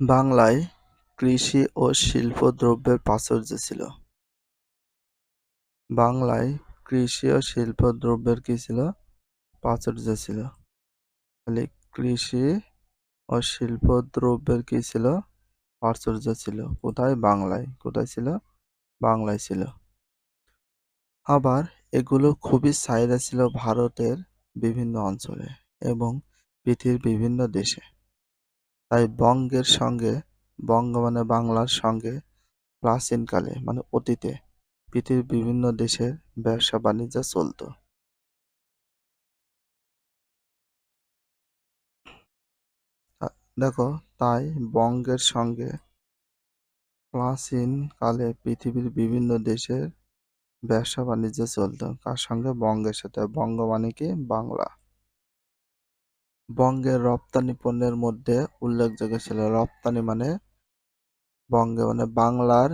বাংলায় কৃষি ও শিল্পদ্রব্যের প্রাচুর্য ছিল। বাংলায় কৃষি ও শিল্প দ্রব্যের কি ছিল? প্রাচুর্য ছিল। তাহলে কৃষি ও শিল্পদ্রব্যের কি ছিল? প্রাচুর্য ছিল। কোথায়? বাংলায়। কোথায় ছিল? বাংলায় ছিল। আবার এগুলো খুবই চাহিদা ছিল ভারতের বিভিন্ন অঞ্চলে এবং পৃথিবীর বিভিন্ন দেশে। তাই বঙ্গের সঙ্গে, বঙ্গ মানে বাংলার সঙ্গে প্রাচীনকালে মানে অতীতে পৃথিবীর বিভিন্ন দেশের ব্যবসা বাণিজ্য চলত। দেখো, তাই বঙ্গের সঙ্গে প্রাচীনকালে পৃথিবীর বিভিন্ন দেশের ব্যবসা বাণিজ্য চলত। কার সঙ্গে? বঙ্গের সাথে। বঙ্গ মানে কি? বাংলা। বঙ্গের রপ্তানি পণ্যের মধ্যে উল্লেখযোগ্য ছিল। রপ্তানি মানে বঙ্গে মানে বাংলার,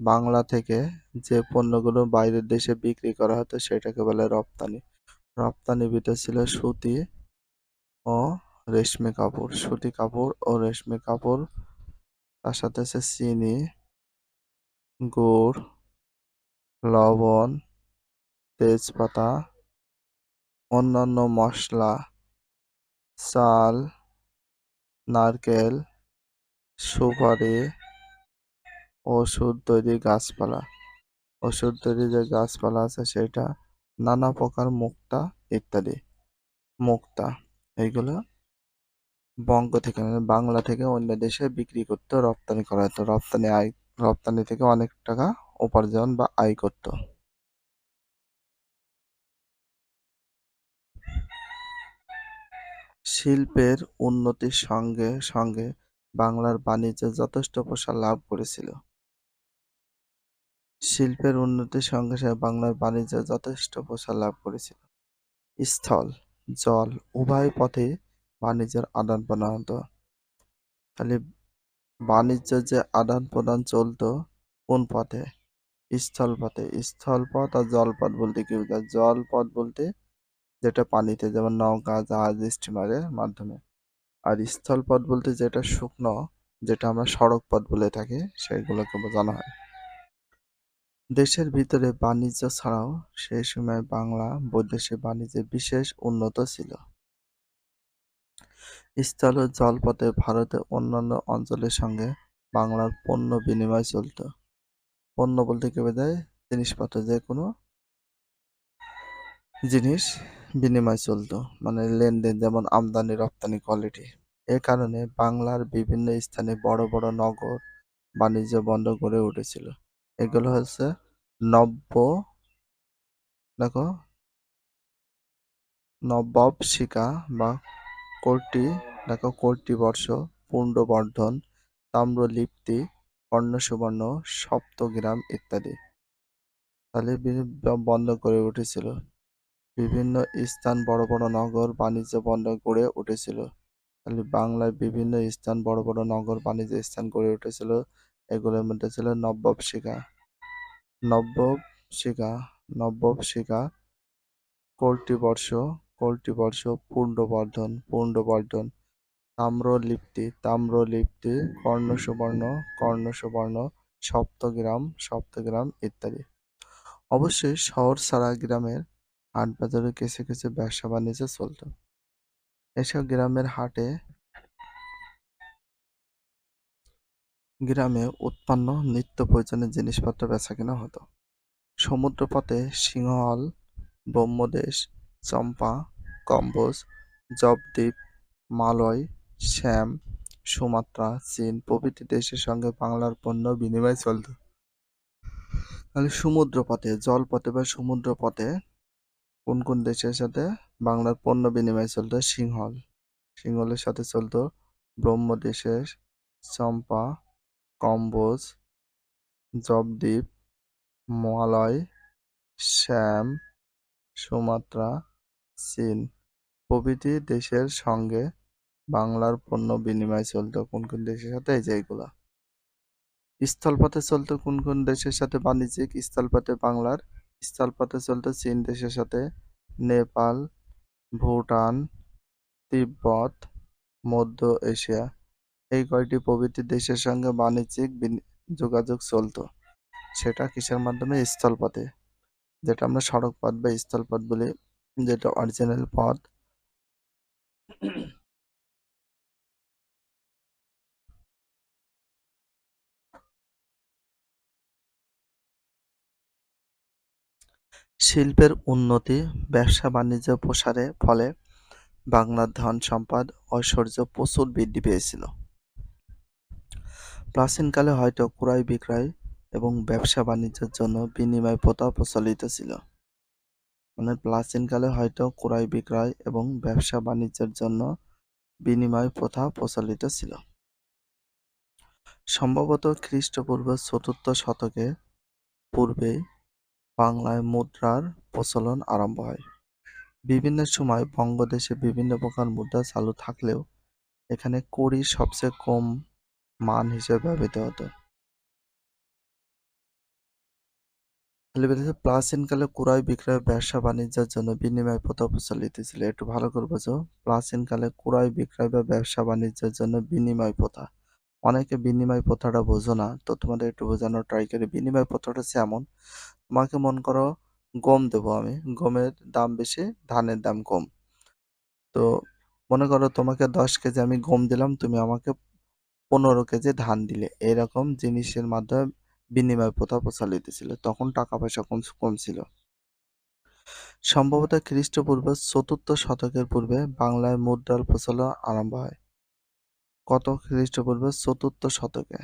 বাংলা থেকে যে পণ্যগুলো বাইরের দেশে বিক্রি করা হতো সেটাকে বলে রপ্তানি। রপ্তানি ভিতরে ছিল সুতি ও রেশমি কাপড়। সুতি কাপড় ও রেশমি কাপড়, তার সাথে আছে চিনি, গুড়, লবণ, তেজপাতা, অন্যান্য মশলা। চাল, নারকেল, সুপারি, ওষুধ তৈরি গাছপালা। ওষুধ তৈরি যে গাছপালা আছে সেটা নানা প্রকার মুক্তা ইত্যাদি। মুক্তা এইগুলো বঙ্গ থেকে মানে বাংলা থেকে অন্য দেশে বিক্রি করতে, রপ্তানি করা হতো। রপ্তানি আয়, রপ্তানি থেকে অনেক টাকা উপার্জন বা আয় করত। শিল্পের উন্নতির সঙ্গে সঙ্গে বাংলার বাণিজ্য যথেষ্ট প্রসার লাভ করেছিল। শিল্পের উন্নতির সঙ্গে সঙ্গে বাংলার বাণিজ্য যথেষ্ট প্রসার লাভ করেছিল। স্থল, জল উভয় পথে বাণিজ্যের আদান প্রদান হতো। তাহলে বাণিজ্য যে আদান প্রদান চলতো কোন পথে? স্থল পথে। স্থল পথ আর জলপথ বলতে কি জলপথ বলতে যেটা পানিতে, যেমন নৌকা, জাহাজ, স্টিমারের মাধ্যমে। আর স্থলপথ বলতে যেটা শুকনো, যেটা আমরা সড়ক পথ বলে থাকি, সেগুলোকে বোঝানো হয়। দেশের ভিতরে বাণিজ্য ছাড়াও সেই সময় বাংলা বৈদেশিক বাণিজ্যে বিশেষ উন্নত ছিল। স্থল ও জলপথে ভারতের অন্যান্য অঞ্চলের সঙ্গে বাংলার পণ্য বিনিময় চলত। পণ্য বলতে কি বোঝায়? জিনিসপত্র যে কোনো জিনিস বিনিময় চলত। মানে লেনদেন যেমন আমদানি, রপ্তানি কোয়ালিটি এ কারণে বাংলার বিভিন্ন স্থানে বড় বড় নগর বাণিজ্য বন্দর গড়ে উঠেছিল। এগুলো হচ্ছে নব্য, দেখো নবাবশিকা বা কোটি, দেখো কর্টিবর্ষ পুণ্ডবর্ধন, তাম্রলিপ্তি কর্ণসুবর্ণ সপ্তগ্রাম ইত্যাদি। তাহলে বন্ধ করে উঠেছিল। বিভিন্ন স্থান বড় বড় নগর বাণিজ্য বন্দর গড়ে উঠেছিল। তাহলে বাংলায় বিভিন্ন স্থান বড় বড় নগর বাণিজ্য স্থান গড়ে উঠেছিল। এগুলোর মধ্যে ছিল নবাবশিকা নব্যশিকা নব্যশিকা কল্টিবর্ষ কল্টিবর্ষ পুণ্ডবর্ধন পুণ্ডবর্ধন, তাম্রলিপ্তি তাম্রলিপ্তি, কর্ণসুবর্ণ কর্ণসুবর্ণ, সপ্তগ্রাম সপ্তগ্রাম ইত্যাদি। অবশ্যই শহর ছাড়া গ্রামের হাট বাজারে কিছু কিছু ব্যবসা বাণিজ্য চলত। এসব গ্রামের হাটে গ্রামে উৎপন্ন নিত্য প্রয়োজনীয় জিনিসপত্র বেচা কেনা হতো। সমুদ্রপথে সিংহল, ব্রহ্মদেশ, চম্পা, কম্বোজ, জবদ্বীপ, মালয়, শ্যাম, সুমাত্রা, চীন প্রভৃতি দেশের সঙ্গে বাংলার পণ্য বিনিময় চলত। তাহলে সমুদ্রপথে, জলপথে বা সমুদ্রপথে কোন কোন দেশের সাথে বাংলার পণ্য বিনিময় চলত? সিংহল। সিংহলের সাথে চলত ব্রহ্মদেশের চম্পা, কম্বোজ জবদ্বীপ মালয় শ্যাম, সুমাত্রা, চীন। প্রভৃতি দেশের সঙ্গে বাংলার পণ্য বিনিময় চলত। কোন কোন দেশের সাথে? এই যে এগুলা। স্থলপথে চলতো কোন কোন দেশের সাথে বাণিজ্যিক স্থলপথে বাংলার স্থলপথে চলতো চীন দেশের সাথে নেপাল, ভুটান, তিব্বত, মধ্য এশিয়া এই কয়টি প্রভৃতি দেশের সঙ্গে বাণিজ্যিক যোগাযোগ চলত। সেটা কিসের মাধ্যমে? স্থলপথে। যেটা আমরা সড়ক পথ বা স্থলপথ বলি, যেটা অরিজিনাল পথ। শিল্পের উন্নতি, ব্যবসা বাণিজ্য প্রসারে ফলে বাংলার ধন সম্পদ ঐশ্বর্য প্রচুর বৃদ্ধি পেয়েছিল। প্রাচীনকালে হয়তো ক্রয় বিক্রয় এবং ব্যবসা বাণিজ্যের জন্য বিনিময় প্রথা প্রচলিত ছিল। মানে প্রাচীনকালে হয়তো ক্রয় বিক্রয় এবং ব্যবসা বাণিজ্যের জন্য বিনিময় প্রথা প্রচলিত ছিল। সম্ভবত খ্রিস্টপূর্ব চতুর্থ শতকে পূর্বে বাংলায় মুদ্রার প্রচলন আরম্ভ হয়। বিভিন্ন সময় বঙ্গদেশে বিভিন্ন প্রকার মুদ্রা চালু থাকলেও এখানে কড়ি সবচেয়ে কম মান হিসেবে ব্যবহৃত হতো। প্রাচীনকালে ক্রয় বিক্রয় ব্যবসা বাণিজ্যের জন্য বিনিময় প্রথা প্রচলিত ছিল। একটু ভালো করে বোঝো। প্রাচীনকালে ক্রয় বিক্রয় বা ব্যবসা বাণিজ্যের জন্য বিনিময় প্রথা। অনেকে বিনিময় প্রথাটা বোঝো না, তো তোমাদের একটু বোঝানোর ট্রাই করি। বিনিময় প্রথাটা হচ্ছে এমন, তোমাকে মন করো গম দেবো আমি, গমের দাম বেশি, ধানের দাম কম। তো মনে করো তোমাকে দশ কেজি আমি গম দিলাম, তুমি আমাকে পনেরো কেজি ধান দিলে। এরকম জিনিসের মাধ্যমে বিনিময় প্রথা প্রচলিত ছিল, তখন টাকা পয়সা কম কম ছিল। সম্ভবত খ্রিস্টপূর্ব চতুর্থ শতকের পূর্বে বাংলায় মুদ্রার প্রচলন আরম্ভ হয়। কত খ্রিস্টপূর্বে চতুর্থ শতকে?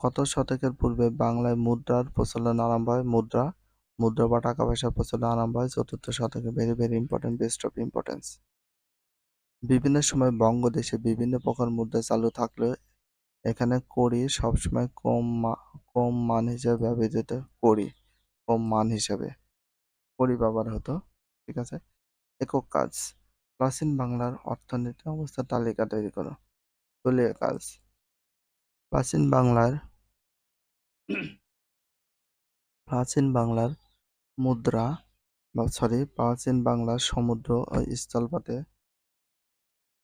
কত শতকের পূর্বে বাংলায় মুদ্রার প্রচলন আরম্ভ হয়? মুদ্রা মুদ্রা বা টাকা পয়সার প্রচলন আরম্ভ হয় চতুর্থ শতকে। Very very important best of importance বিভিন্ন সময় বঙ্গদেশে বিভিন্ন প্রকার মুদ্রা চালু থাকলেও এখানে করি সবসময় কম কম মান হিসেবে ব্যবহৃত করি কম মান হিসেবে করি ব্যবহার হতো, ঠিক আছে? একক কাজ। প্রাচীন বাংলার অর্থনৈতিক অবস্থার তালিকা তৈরি করো। দলীয় কাজ। প্রাচীন বাংলার প্রাচীন বাংলার মুদ্রা বা সরি প্রাচীন বাংলার সমুদ্র ও স্থলপথে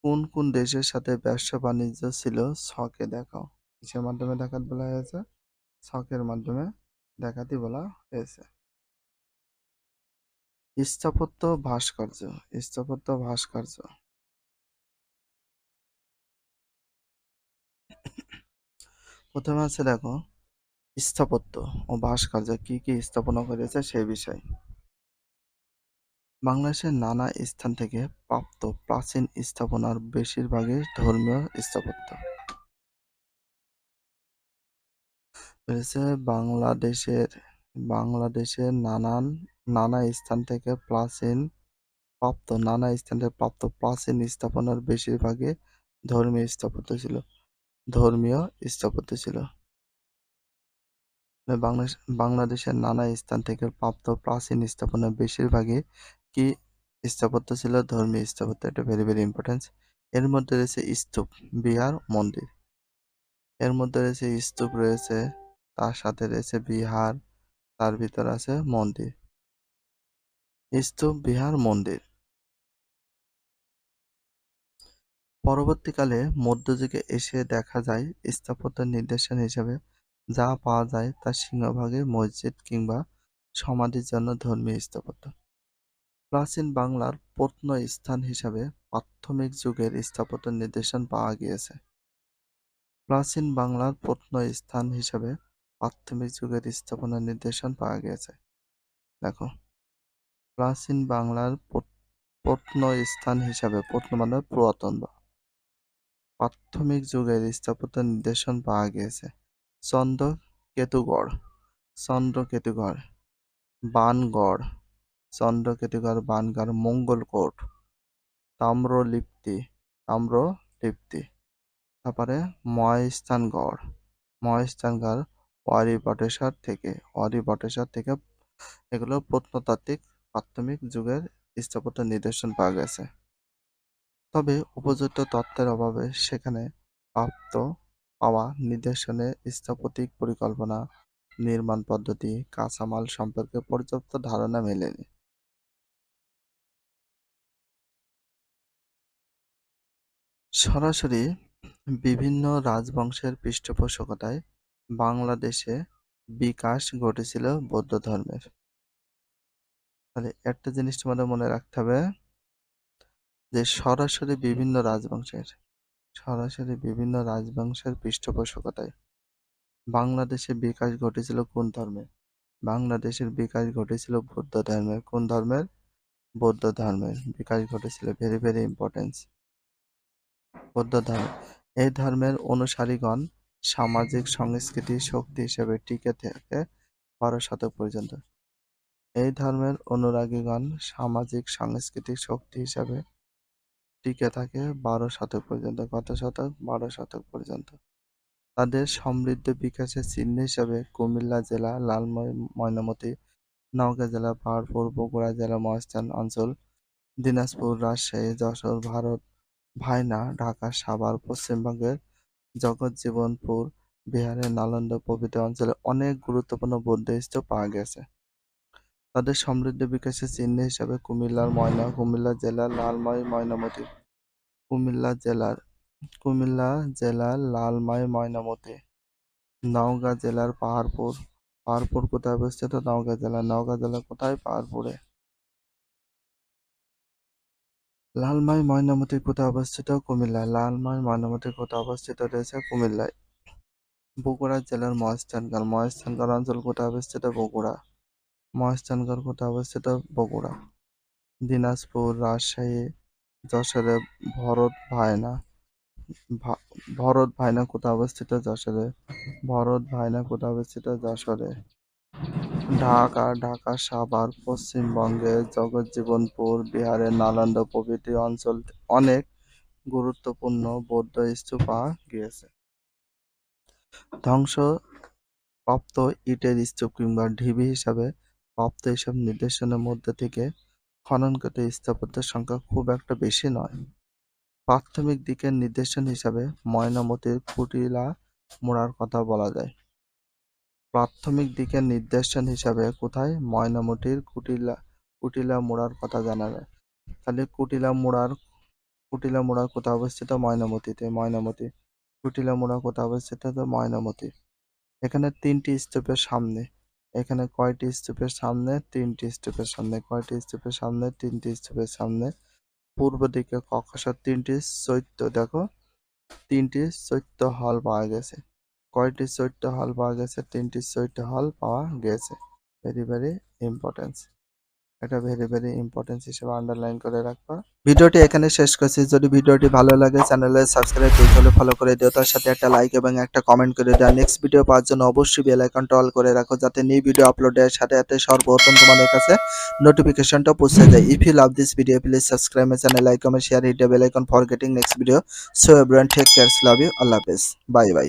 কোন কোন দেশের সাথে ব্যবসা বাণিজ্য ছিল, ছকে দেখাও। কিসের মাধ্যমে দেখাতে বলা হয়েছে? ছকের মাধ্যমে দেখাতে বলা হয়েছে। স্থাপত্য ভাস্কর্য স্থাপত্য ভাস্কর্য। প্রথমে আছে দেখো, স্থাপত্য ও ভাস্কর্য কি কি স্থাপনা করেছে সেই বিষয়। বাংলাদেশের নানা স্থান থেকে প্রাপ্ত প্রাচীন স্থাপনার বেশিরভাগই ধর্মীয় স্থাপত্য। বাংলাদেশের বাংলাদেশের নানান, নানা স্থান থেকে প্রাচীন প্রাপ্ত, নানা স্থান থেকে প্রাপ্ত প্রাচীন স্থাপনার বেশিরভাগই ধর্মীয় স্থাপত্য ছিল। ধর্মীয় স্থাপত্য ছিল। বাংলাদেশ, বাংলাদেশের নানা স্থান থেকে প্রাপ্ত প্রাচীন স্থাপনার বেশিরভাগই কি স্থাপত্য ছিল? ধর্মীয় স্থাপত্য, এটা ভেরি ভেরি ইম্পর্টেন্স এর মধ্যে রয়েছে স্তূপ, বিহার, মন্দির। এর মধ্যে রয়েছে স্তূপ, রয়েছে, তার সাথে রয়েছে বিহার তার ভিতর আছে মন্দির। স্তূপ বিহার মন্দির। পরবর্তীকালে মধ্যযুগে এসে দেখা যায় স্থাপত্যের নির্দেশন হিসেবে যা পাওয়া যায় তা সিংহভাগে মসজিদ কিংবা সমাধির জন্য ধর্মীয় স্থাপত্য। প্রাচীন বাংলার প্রত্ন স্থান হিসাবে প্রাথমিক যুগের স্থাপত্য নিদর্শন পাওয়া গিয়েছে। প্রাচীন বাংলার প্রত্নস্থান হিসাবে প্রাথমিক যুগের স্থাপনার নিদর্শন পাওয়া গিয়েছে দেখো, প্রাচীন বাংলার প্রত্নস্থান হিসাবে প্রত্ন মানে পুরাতন প্রাথমিক যুগের স্থাপত্যের নিদর্শন পাওয়া গিয়েছে চন্দ্র কেতুগড় চন্দ্র কেতুগড়, বানগড় চন্দ্রকেতুগড় বানগড়, মঙ্গলকোট, তাম্রলিপ্তি তাম্রলিপ্তি। তারপরে ময়স্থানগড় ময়স্থানগড় ওয়ারি বটেশ্বর থেকে ওয়ারি বটেশ্বর থেকে এগুলো প্রত্নতাত্ত্বিক প্রাথমিক যুগের স্থাপত্য নিদর্শন পাওয়া গেছে। তবে উপযুক্ত তত্ত্বের অভাবে সেখানে প্রাপ্ত পাওয়া নিদর্শনে স্থাপত্যিক পরিকল্পনা, নির্মাণ পদ্ধতি, কাঁচামাল সম্পর্কে পর্যাপ্ত ধারণা মেলেনি। সরাসরি বিভিন্ন রাজবংশের পৃষ্ঠপোষকতায় বাংলাদেশে বিকাশ ঘটেছিল বৌদ্ধ ধর্মের। তাহলে একটা জিনিস তোমাদের মনে রাখতে হবে, যে সরাসরি বিভিন্ন রাজবংশের, সরাসরি বিভিন্ন রাজবংশের পৃষ্ঠপোষকতায় বাংলাদেশে বিকাশ ঘটেছিল কোন ধর্মে? বাংলাদেশের বিকাশ ঘটেছিল বৌদ্ধ ধর্মের কোন ধর্মের? বৌদ্ধ ধর্মের। বিকাশ ঘটেছিল ভেরি ভেরি ইম্পর্টেন্স বৌদ্ধ ধর্ম। এই ধর্মের অনুসারীগণ সামাজিক সংস্কৃতি শক্তি হিসেবে টিকে থাকে বারো শতক পর্যন্ত। এই ধর্মের অনুরাগীগণ সামাজিক সাংস্কৃতিক শক্তি হিসাবে টিকে থাকে বারো শতক পর্যন্ত, কত শতক? বারো শতক পর্যন্ত। তাদের সমৃদ্ধ বিকাশের চিহ্ন হিসাবে কুমিল্লা জেলা, লালময়, ময়নামতি, নওগাঁ জেলা, পাহাড়পুর, বগুড়া জেলা, মহাস্থান অঞ্চল, দিনাজপুর, রাজশাহী, যশোর, ভারত, ভাইনা, ঢাকা, সাভার, পশ্চিমবঙ্গের জগৎজীবনপুর, বিহারের নালন্দা প্রভৃতি অঞ্চলে অনেক গুরুত্বপূর্ণ বৌদ্ধ স্তূপ পাওয়া গেছে। তাদের সমৃদ্ধ বিকাশের চিহ্ন হিসাবে কুমিল্লার ময়না, কুমিল্লা জেলার লালমাই ময়নামতি। কুমিল্লা জেলার কুমিল্লা জেলার লালমাই ময়নামতি। নওগাঁ জেলার পাহাড়পুর পাহাড়পুর কোথায় অবস্থিত? নওগাঁ জেলা নওগাঁ জেলা কোথায়? পাহাড়পুরে। লালমাই ময়নামতি কোথায় অবস্থিত? কুমিল্লায়। লালমাই ময়নামতি কোথায় অবস্থিত রয়েছে? কুমিল্লায়। বগুড়া জেলার মহেস্থানগড় মহেস্থানগড় অঞ্চল কোথায় অবস্থিত? বগুড়া। মহেস্থানগড় কোথায় অবস্থিত? বগুড়া। দিনাজপুর, রাজশাহী, যশোরে ভরত ভায়না। ভরত ভায়না কোথায় অবস্থিত? যশোরে। ভরত ভায়না কোথায় অবস্থিত? যশোরে। ঢাকা ঢাকা, সাভার পশ্চিমবঙ্গের জগৎজীবনপুর বিহারের নালন্দা প্রভৃতি অঞ্চল অনেক গুরুত্বপূর্ণ বৌদ্ধ স্তূপ গিয়েছে। ধ্বংস প্রাপ্ত ইটের স্তূপ কিংবা ঢিবি হিসাবে প্রাপ্ত এসব নিদর্শনের মধ্যে থেকে খননকৃত স্থাপত্যের সংখ্যা খুব একটা বেশি নয়। প্রাথমিক দিকের নিদর্শন হিসাবে ময়নামতির কুটিলা মোড়ার কথা বলা যায়। প্রাথমিক দিকের নির্দেশন হিসাবে কোথায়? ময়নামতির কুটিলা কুটিলা মোড়ার কথা জানা যায় তাহলে কুটিলা মোড়ার, কুটিলা মোড়া কোথায় অবস্থিত? ময়নামতিতে। ময়নামতি, কুটিলা মোড়া কোথায় অবস্থিত? ময়নামতি। এখানে তিনটি স্তূপের সামনে। এখানে কয়টি স্তূপের সামনে? তিনটি স্তূপের সামনে। কয়টি স্তূপের সামনে? তিনটি স্তূপের সামনে। পূর্ব দিকে কক্ষাসর তিনটি চৈত্য, দেখো। তিনটি চৈত্য হল পাওয়া গেছে। কয়টি চৈত্য হল পাওয়া গেছে? তিনটি চৈত্য হল পাওয়া গেছে। ভেরি ভেরি ইম্পর্টেন্স এটা ভেরি ভেরি ইম্পর্টেন্স হিসেবে আন্ডারলাইন করে রাখবা। ভিডিওটি এখানে শেষ করছি। যদি ভিডিওটি ভালো লাগে চ্যানেলে সাবস্ক্রাইব হলে ফলো করে দিও। তার সাথে একটা লাইক এবং একটা কমেন্ট করে দিও। নেক্সট ভিডিও পাওয়ার জন্য অবশ্যই বেল আইকনটা অল করে রাখো, যাতে নিউ ভিডিও আপলোডের সাথে সাথে সর্বপ্রথম তোমাদের কাছে নোটিফিকেশনটা পৌঁছে যায়। If you love this video please subscribe my channel like comment share hit bell icon for getting next video so everyone take cares love you আল্লাহ হাফেজ বাই বাই